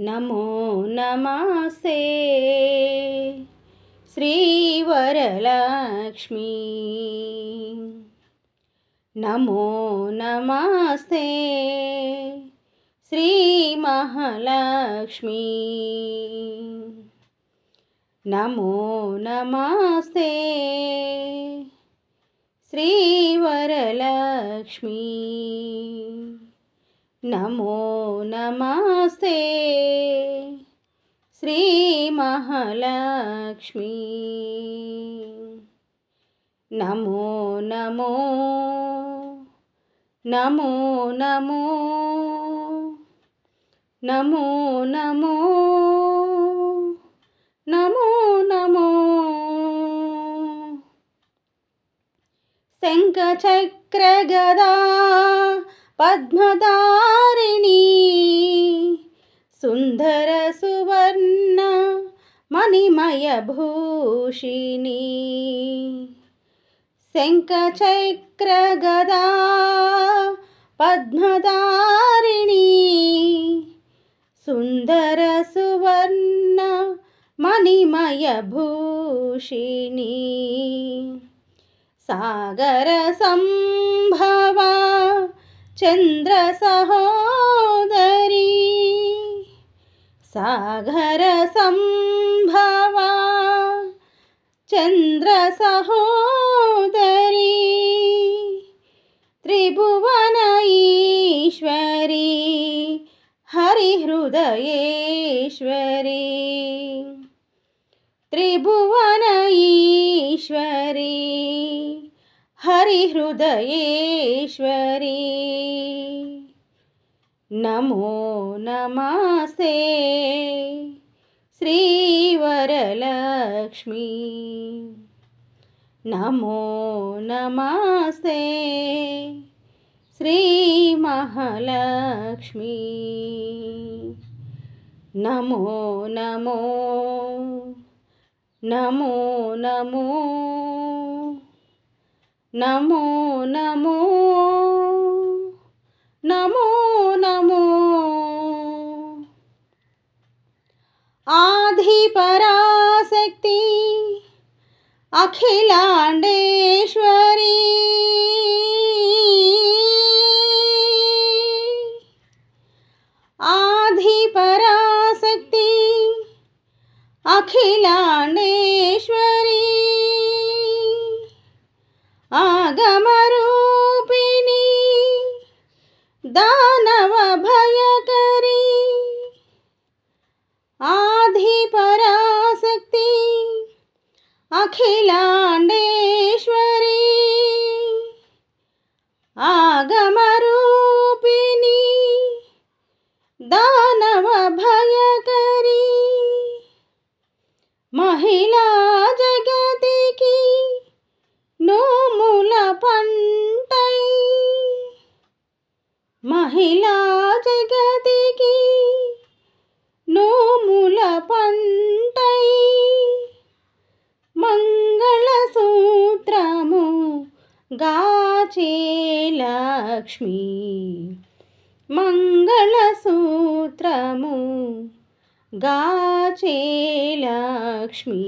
నమో నమస్తే. శ్రీవరలక్ష్మి. నమో నమస్తే. శ్రీ మహాలక్ష్మీ నమో నమస్తే. శ్రీవరలక్ష్మి. నమో నమస్తే. శ్రీ మహాలక్ష్మి. నమో నమో నమో నమో నమో నమో నమో నమో. శంఖ చక్ర గదా पद्मदारिणी सुन्दरसुवर्ण मणिमयभूषिणी शङ्कचैक्रगदा पद्मदारिणी सुन्दरसुवर्ण मणिमयभूषिणी। सागरसम्भवा చంద్ర సహోదరి సాగర సంభవ చంద్ర సహోదరి త్రిభువన ఈశ్వరి హరిహృదయేశ్వరి త్రిభువన ఈశ్వరి హరిహృదయేశ్వరి నమో నమాసే శ్రీవరలక్ష్మి. నమో నమాసే శ్రీ మహాలక్ష్మి నమో నమో నమో నమో నమో నమో నమో आधि पराशक्ति अखिलांडेश्वरी। आधि पराशक्ति अखिलांडे అఖిలాండేశ్వరి ఆగమరూపిణి దానవ భయకరి మహిళా జగతికి నోముల పంటై మహిళా గాచే లక్ష్మి మంగళసూత్రము గాచే లక్ష్మి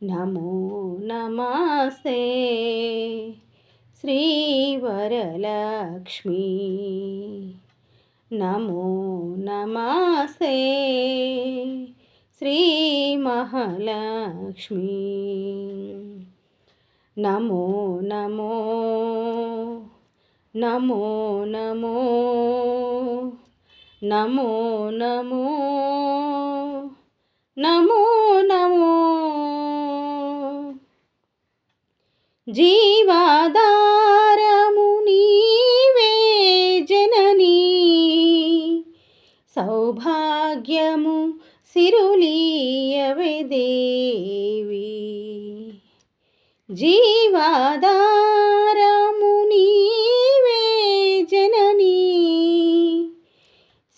నమో నమస్తే శ్రీవరలక్ష్మి నమో నమస్తే శ్రీ మహాలక్ష్మీ నమో నమో నమో నమో నమో నమో నమో నమో జీవాదారము నీవే జననీ సౌభాగ్యము సిరులీయవే దేవి. జీవాధారము నీవే జననీ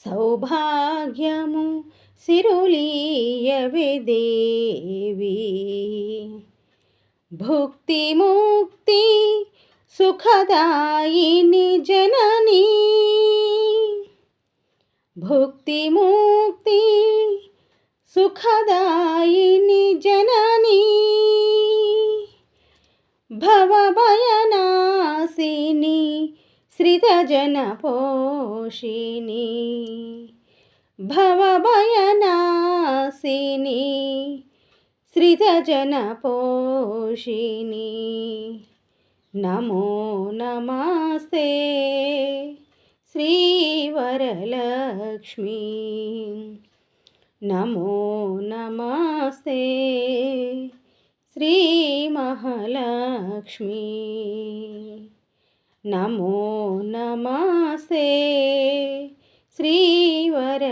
సౌభాగ్యము సిరులీయవే దేవి భుక్తి ముక్తి సుఖదాయిని జననీ భుక్తి ముక్తి भयनाशिनी श्रितजनपोषिणी भवभयनाशिनी श्रितजनपोषिणी नमो नमस्ते श्रीवरलक्ष्मी। नमो नमस्ते श्रीमहल लक्ष्मी नमो नमसे श्रीवरलक्ष्मी।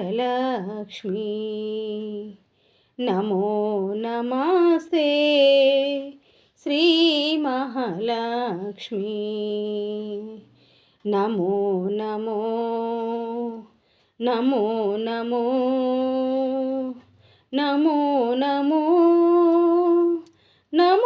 नमो नमसे श्रीमहालक्ष्मी। नमो नमो नमो नमो नमो नमो नमो